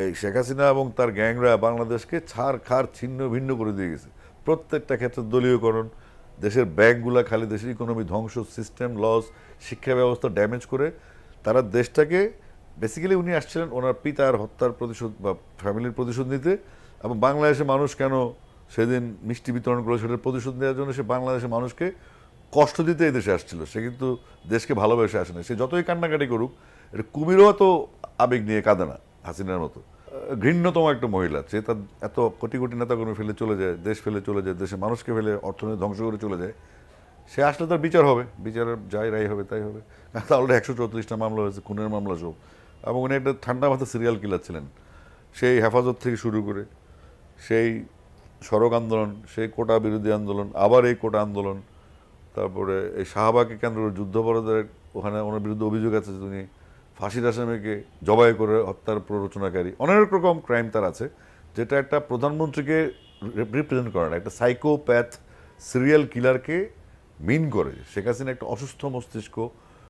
এই শেখ হাসিনা এবং তার গ্যাংরা বাংলাদেশকে ছাড় খার ছিন্ন, ভিন্ন করে দিয়ে গেছে। প্রত্যেকটা ক্ষেত্রে দলীয়করণ, দেশের ব্যাংকগুলা, খালি দেশের ইকোনমি ধ্বংস সিস্টেম লস শিক্ষা ব্যবস্থা ড্যামেজ করে, তারা দেশটাকে বেসিক্যালি উনি আসছিলেন ওনার পিতার হত্যার প্রতিশোধ বা ফ্যামিলির প্রতিশোধ নিতে এবং বাংলাদেশের মানুষ কেন সেদিন মিষ্টি বিতরণ করল সেটার প্রতিশোধ নেওয়ার জন্য সে বাংলাদেশের মানুষকে কষ্ট দিতে এই দেশে আসছিল। সে কিন্তু দেশকে ভালোবেসে আসে না সে যতই কান্নাকাটি করুক এটা কুমিরও তো আবেগ নিয়ে কাঁদে না। হাসিনার মতো। ঘৃণ্যতম একটা মহিলা, সে তার এত কোটি কোটি নেতাকর্মী ফেলে চলে যায়, দেশ ফেলে চলে যায়, দেশের মানুষকে ফেলে অর্থনীতি ধ্বংস করে চলে যায়। সে আসলে তার বিচার হবে বিচারের যাই রাই হবে তাই হবে। অলরেডি একশো চৌত্রিশটা মামলা হয়েছে, খুনের মামলা সব। এবং উনি একটা ঠান্ডা মাথা সিরিয়াল কিলার ছিলেন। সেই হেফাজত থেকে শুরু করে সেই সড়ক আন্দোলন, সেই কোটা বিরোধী আন্দোলন, আবার এই কোটা আন্দোলন, তারপরে এই শাহবাগকে কেন্দ্র করে ওখানে ওনার বিরুদ্ধে অভিযোগ আছে উনি ফাঁসির আসামিকে জবাই করে হত্যার প্ররোচনাকারী অনেক রকম ক্রাইম তার আছে, যেটা একটা প্রধানমন্ত্রীকে রিপ্রেজেন্ট করে না, একটা সাইকোপ্যাথ সিরিয়াল কিলারকে মিন করে। শেখ হাসিনা একটা অসুস্থ মস্তিষ্ক